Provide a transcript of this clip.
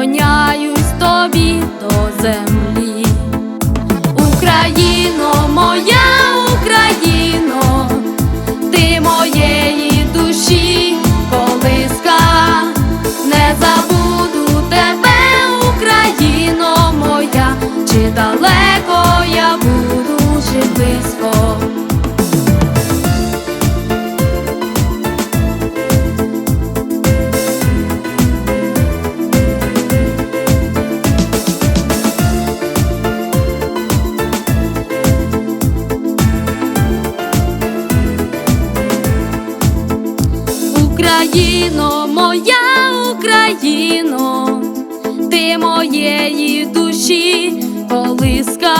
Поклоняюсь тобі до землі, Україно. Україно, моя Україно, ти моєї душі колиска.